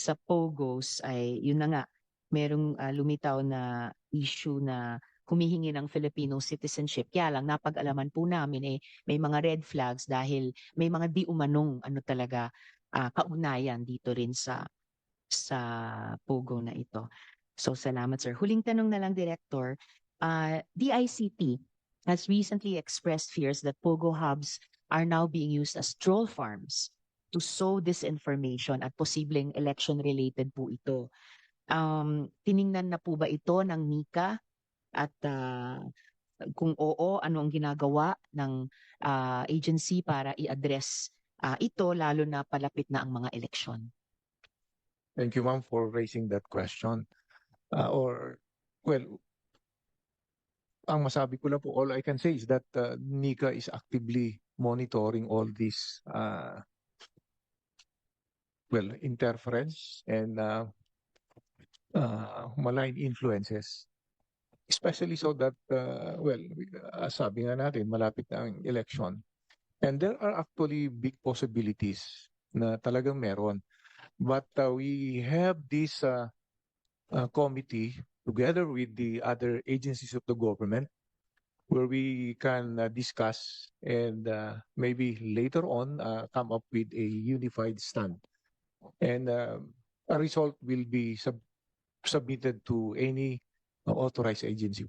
sa POGOs ay yun na nga, merong ah, lumitaw na issue na humihingi ng Filipino citizenship. Kaya lang napag-alaman po namin eh may mga red flags dahil may mga di umanong ano talaga ah, kaugnayan dito rin sa sa POGO na ito. So salamat sir. Huling tanong na lang Director, uh, DICT has recently expressed fears that POGO hubs are now being used as troll farms to sow disinformation at posibleng election-related po ito. Um, tiningnan na po ba ito ng NICA at ah, kung oo, ano ang ginagawa ng ah, agency para i-address ah, ito lalo na palapit na ang mga eleksyon? Thank you, ma'am, for raising that question. Uh, or, well, ang masabi ko lang po, all I can say is that uh, NICA is actively monitoring all these, uh, well, interference and uh, uh, malign influences. Especially so that, uh, well, uh, sabi nga natin, malapit na ang election. And there are actually big possibilities na talagang meron. But uh, we have this uh, uh, committee together with the other agencies of the government where we can uh, discuss and uh, maybe later on uh, come up with a unified stand. And uh, a result will be sub- submitted to any uh, authorized agency.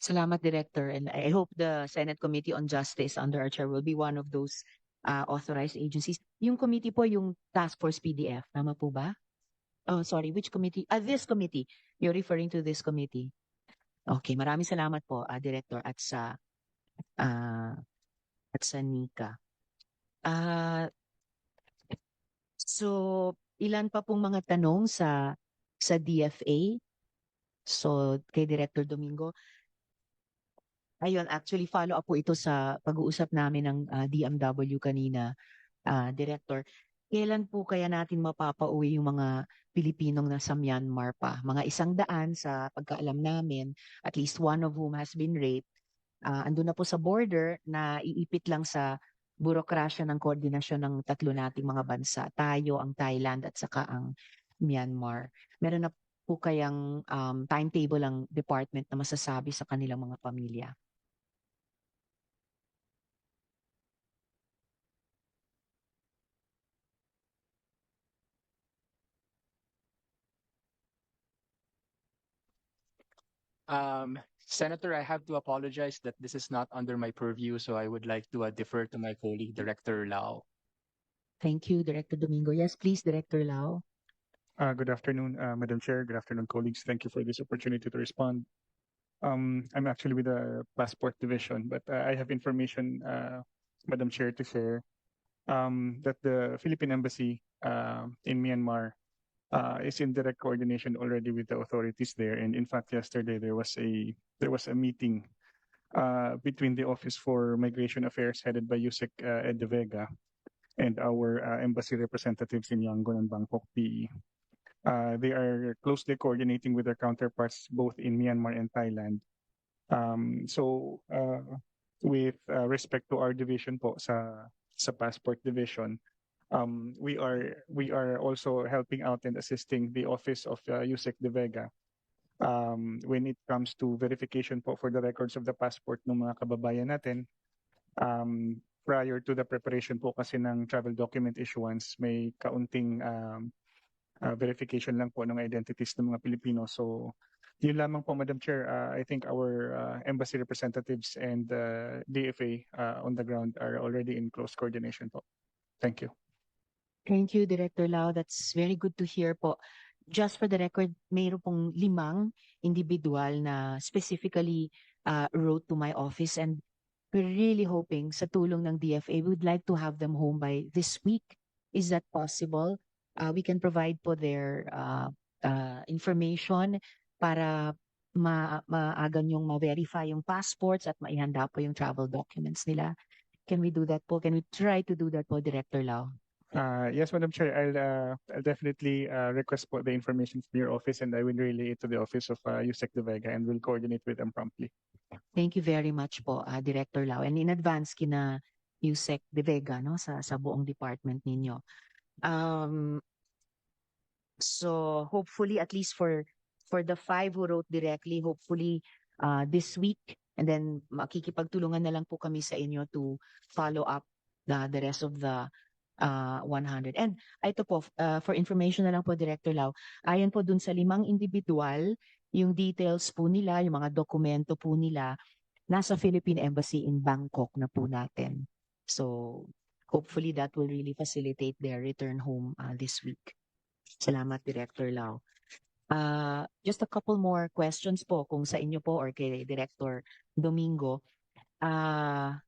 Salamat, Director. And I hope the Senate Committee on Justice under our chair will be one of those uh, authorized agencies. Yung committee po, yung Task Force PDF, tama po ba? Oh, sorry, which committee? Ah, this committee. You're referring to this committee. Okay, maraming salamat po, ah, Director, at sa ah, at sa NICA. Ah, so, ilan pa pong mga tanong sa sa DFA? So, kay Director Domingo. Ayun, actually follow up po ito sa pag-uusap namin ng ah, DMW kanina, ah, Director. Kailan po kaya natin mapapauwi yung mga Pilipinong nasa Myanmar pa? Mga isang daan sa pagkaalam namin, at least one of whom has been raped. Ah, andun na po sa border na iipit lang sa burokrasya ng koordinasyon ng tatlo nating mga bansa. Tayo, ang Thailand at saka ang Myanmar. Meron na po kayang um, timetable ang department na masasabi sa kanilang mga pamilya? Um, Senator, I have to apologize that this is not under my purview, so I would like to uh, defer to my colleague, Director Lau. Thank you, Director Domingo. Yes, please, Director Lau. Uh, good afternoon, uh, Madam Chair. Good afternoon, colleagues. Thank you for this opportunity to respond. Um, I'm actually with the Passport Division, but uh, I have information, uh, Madam Chair, to share um, that the Philippine Embassy uh, in Myanmar uh, is in direct coordination already with the authorities there. And in fact, yesterday there was a there was a meeting uh, between the Office for Migration Affairs headed by Yusek uh, Ed Vega and our uh, embassy representatives in Yangon and Bangkok PE. Uh, they are closely coordinating with their counterparts both in Myanmar and Thailand. Um, so, uh, with uh, respect to our division po sa sa passport division, um, we are we are also helping out and assisting the office of uh, Yusek De Vega um, when it comes to verification po for the records of the passport ng mga kababayan natin. Um, prior to the preparation po kasi ng travel document issuance, may kaunting um, uh, verification lang po ng identities ng mga Pilipino. So, yun lamang po, Madam Chair. Uh, I think our uh, embassy representatives and uh, DFA uh, on the ground are already in close coordination po. Thank you. Thank you, Director Lau. That's very good to hear po. Just for the record, mayroon pong limang individual na specifically uh, wrote to my office and we're really hoping sa tulong ng DFA, we would like to have them home by this week. Is that possible? Uh, we can provide po their uh, uh, information para ma maaga yung ma-verify yung passports at maihanda po yung travel documents nila. Can we do that po? Can we try to do that po, Director Lau? Uh, yes, Madam Chair, I'll, uh, I'll definitely uh, request the information from your office and I will relay it to the office of uh, Yusek De Vega and will coordinate with them promptly. Thank you very much po, uh, Director Lau. And in advance kina Yusek De Vega no, sa, sa buong department ninyo. Um, so hopefully, at least for for the five who wrote directly, hopefully uh, this week, and then makikipagtulungan na lang po kami sa inyo to follow up the the rest of the uh, 100. And ito po, uh, for information na lang po, Director Lau, ayon po dun sa limang individual, yung details po nila, yung mga dokumento po nila, nasa Philippine Embassy in Bangkok na po natin. So, hopefully that will really facilitate their return home uh, this week. Salamat, Director Lau. Uh, just a couple more questions po kung sa inyo po or kay Director Domingo. Ah,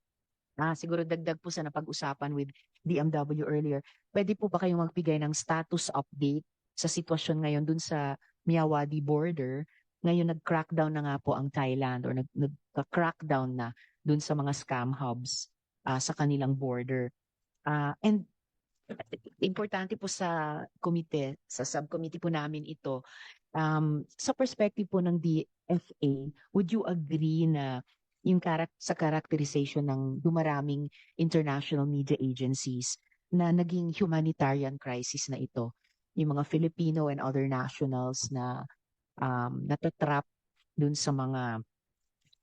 ah, siguro dagdag po sa napag-usapan with DMW earlier. Pwede po ba kayong magbigay ng status update sa sitwasyon ngayon dun sa Miyawadi border? Ngayon nag-crackdown na nga po ang Thailand or nag- nag-crackdown na dun sa mga scam hubs ah, sa kanilang border. Ah, and importante po sa komite, sa subcommittee po namin ito, um, sa perspective po ng DFA, would you agree na yung karak sa characterization ng dumaraming international media agencies na naging humanitarian crisis na ito? Yung mga Filipino and other nationals na um, natatrap dun sa mga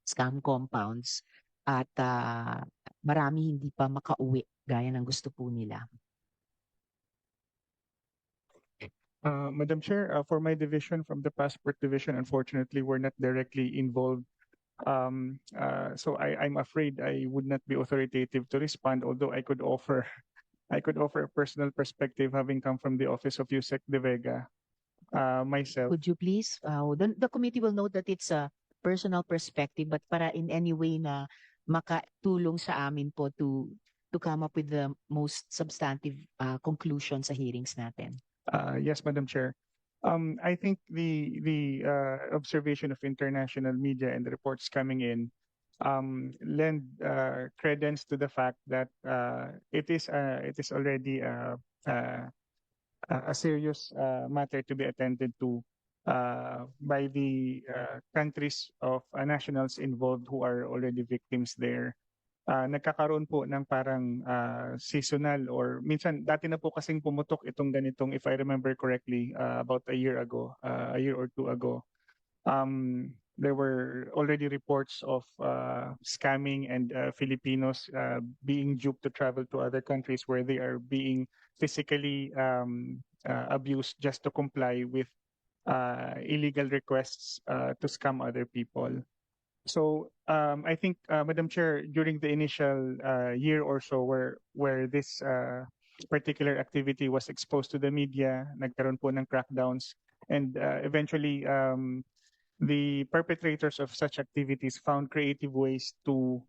scam compounds at ah, marami hindi pa makauwi gaya ng gusto po nila. Uh, Madam Chair, uh, for my division from the passport division, unfortunately, we're not directly involved. Um, uh, so I, I'm afraid I would not be authoritative to respond, although I could offer, I could offer a personal perspective having come from the office of Yusek De Vega, uh, myself. Could you please, uh, the, the committee will note that it's a personal perspective, but para in any way na makatulong sa amin po to to come up with the most substantive uh, conclusion sa hearings natin. Uh, yes, Madam Chair. Um, I think the the uh, observation of international media and the reports coming in um, lend uh, credence to the fact that uh, it is uh, it is already a, a, a serious uh, matter to be attended to uh, by the uh, countries of uh, nationals involved who are already victims there. Uh, nagkakaroon po ng parang uh, seasonal or minsan dati na po kasing pumutok itong ganitong if I remember correctly uh, about a year ago, uh, a year or two ago. Um, there were already reports of uh, scamming and uh, Filipinos uh, being duped to travel to other countries where they are being physically um, uh, abused just to comply with uh, illegal requests uh, to scam other people. So um, I think, uh, Madam Chair, during the initial uh, year or so where where this uh, particular activity was exposed to the media, nagkaroon po ng crackdowns, and uh, eventually um, the perpetrators of such activities found creative ways to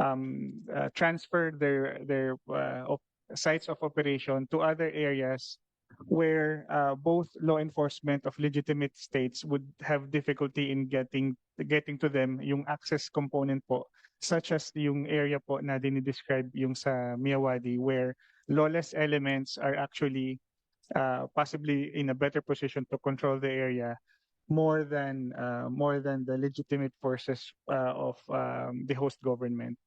um, uh, transfer their their uh, sites of operation to other areas where uh, both law enforcement of legitimate states would have difficulty in getting getting to them yung access component po such as yung area po na dinidescribe yung sa Miyawadi where lawless elements are actually uh, possibly in a better position to control the area more than uh, more than the legitimate forces uh, of um, the host government.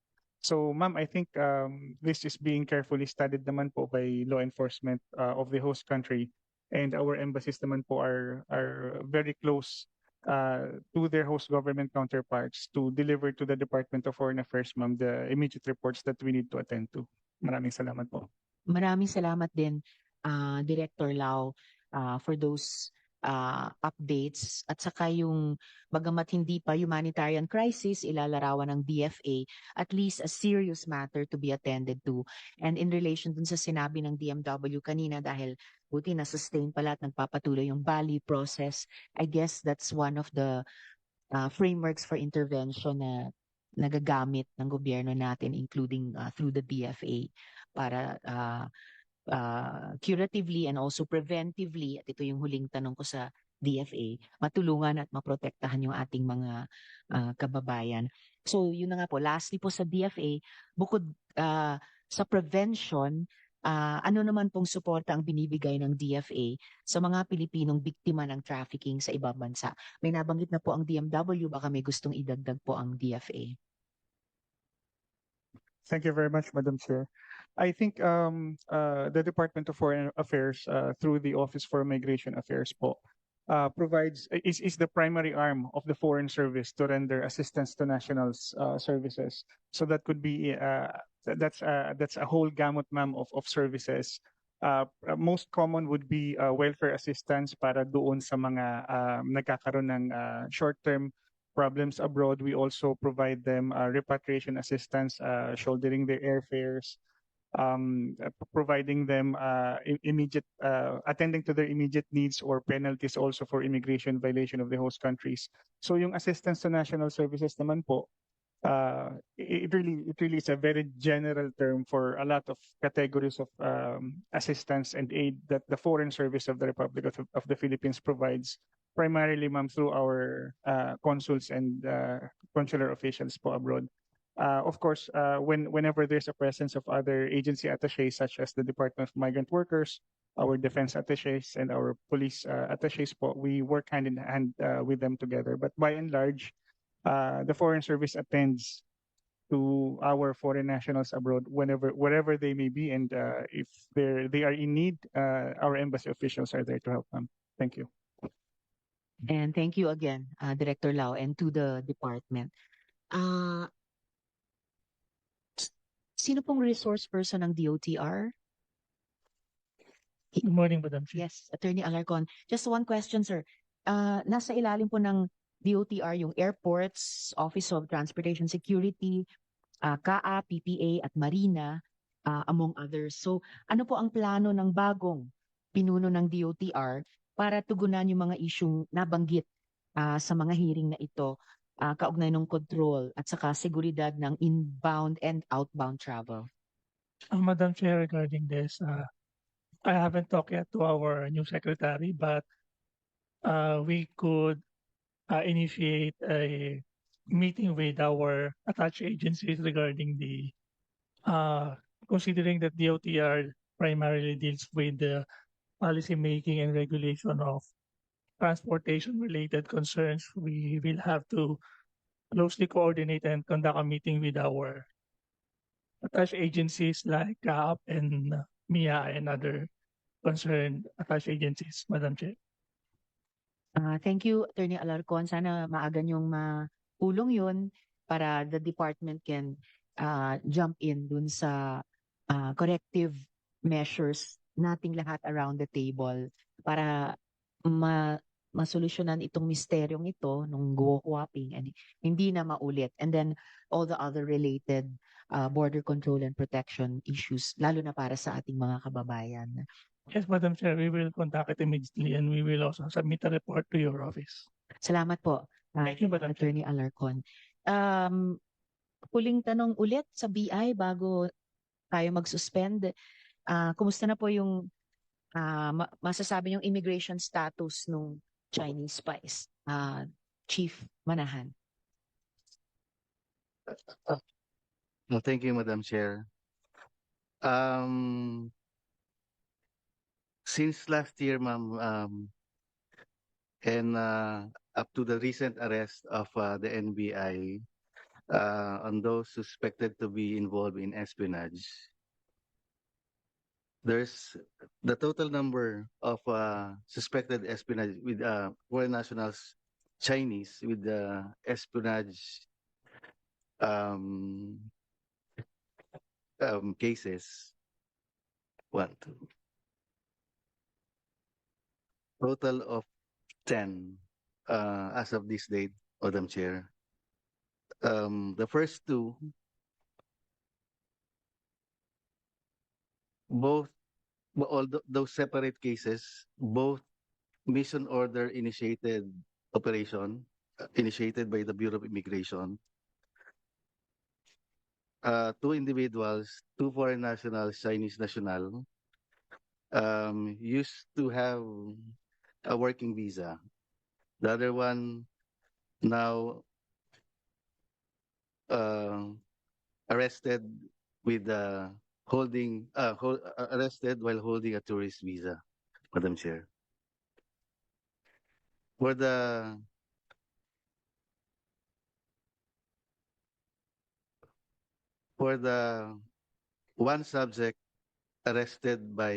So, ma'am, I think um, this is being carefully studied naman po by law enforcement uh, of the host country, and our embassies naman po are are very close uh, to their host government counterparts to deliver to the Department of Foreign Affairs, ma'am, the immediate reports that we need to attend to. Maraming salamat po. Maraming salamat din, uh, Director Lau, uh, for those uh, updates at saka yung bagamat hindi pa humanitarian crisis ilalarawan ng DFA at least a serious matter to be attended to. And in relation dun sa sinabi ng DMW kanina dahil buti na sustain pala at nagpapatuloy yung Bali process. I guess that's one of the uh, frameworks for intervention na nagagamit ng gobyerno natin including uh, through the DFA para uh, uh, curatively and also preventively, at ito yung huling tanong ko sa DFA, matulungan at maprotektahan yung ating mga uh, kababayan. So yun na nga po, lastly po sa DFA, bukod uh, sa prevention, uh, ano naman pong suporta ang binibigay ng DFA sa mga Pilipinong biktima ng trafficking sa ibang bansa? May nabanggit na po ang DMW, baka may gustong idagdag po ang DFA. Thank you very much, Madam Chair. I think um, uh, the Department of Foreign Affairs, uh, through the Office for Migration Affairs po, uh, provides, is, is the primary arm of the Foreign Service to render assistance to nationals uh, services. So that could be, uh, that's, uh, that's a whole gamut, ma'am, of, of services. Most common would be welfare assistance para doon sa mga um, nagkakaroon ng short-term problems abroad. We also provide them uh, repatriation assistance, uh, shouldering their airfares, um, uh, providing them uh, immediate, uh, attending to their immediate needs or penalties also for immigration violation of the host countries. So yung assistance to national services naman po, uh, it really it really is a very general term for a lot of categories of um, assistance and aid that the Foreign Service of the Republic of, of the Philippines provides, primarily, ma'am, through our uh, consuls and uh, consular officials po abroad. Uh, of course, uh, when whenever there's a presence of other agency attaches such as the Department of Migrant Workers, our defense attaches, and our police attaches, po, we work hand in hand with them together. But by and large, uh, the Foreign Service attends to our foreign nationals abroad whenever wherever they may be, and uh, if they're they are in need, uh, our embassy officials are there to help them. Thank you. And thank you again, uh, Director Lau, and to the department. Uh, s- sino pong resource person ng DOTR? Good morning, Madam Chair. Yes, Attorney Alarcon. Just one question, sir. Uh, nasa ilalim po ng DOTR yung airports, Office of Transportation Security, uh, CAA, PPA at Marina, uh, among others. So ano po ang plano ng bagong pinuno ng DOTR para tugunan yung mga isyung nabanggit uh, sa mga hearing na ito, uh, kaugnay ng control at saka seguridad ng inbound and outbound travel? Uh, Madam Chair, regarding this, uh, I haven't talked yet to our new secretary, but uh, we could uh, initiate a meeting with our attached agencies regarding the, uh, considering that DOTR primarily deals with the policy making and regulation of transportation related concerns, we will have to closely coordinate and conduct a meeting with our attached agencies like CAP and MIA and other concerned attached agencies, Madam Chair. Ah, thank you, Attorney Alarcon. Sana maaga niyong mapulong yun para the department can ah, jump in dun sa ah, corrective measures nating lahat around the table para ma masolusyonan itong misteryong ito nung go swapping and hindi na maulit. And then all the other related ah, border control and protection issues, lalo na para sa ating mga kababayan. Yes, Madam Chair, we will conduct it immediately and we will also submit a report to your office. Salamat po, ah, Thank you, Madam Chair. Attorney Alarcon. Um, huling tanong ulit sa BI bago tayo mag-suspend. Ah, kumusta na po yung ah, ma- masasabi yung immigration status nung Chinese spies? Ah, Chief Manahan. No, thank you, Madam Chair. Um, since last year, ma'am, um, and uh, up to the recent arrest of uh, the NBI uh, on those suspected to be involved in espionage, there's the total number of uh, suspected espionage with uh, foreign nationals, Chinese, with the espionage um, um, cases. One, two. Total of 10 uh, as of this date, Madam Chair. Um, the first two, both, all tho- those separate cases, both mission order initiated operation, uh, initiated by the Bureau of Immigration, uh, two individuals, two foreign nationals, Chinese national, um, used to have a working visa. The other one now uh, arrested with uh, holding uh, arrested while holding a tourist visa, Madam Chair. For the for the one subject arrested by